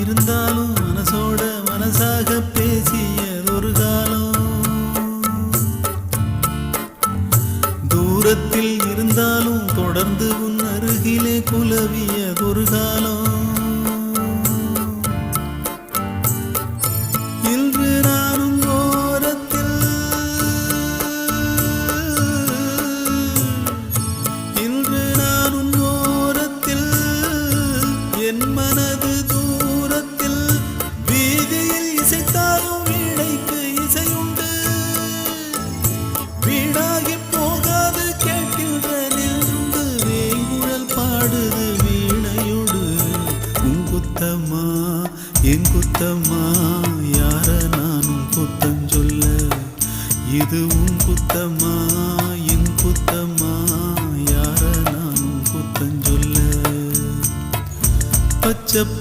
இருந்தாலும் மனசோட மனசாக பேசியதொரு காலம். தூரத்தில் இருந்தாலும் தொடர்ந்து உன் அருகிலே குலவியதொரு காலம். குத்தம்மா என் குத்தம்மா யார நானும் குத்தம் சொல்ல? இது உன் குத்தம்மா என் குத்தம்மா யார நானும் குத்தம் சொல்ல? பச்சை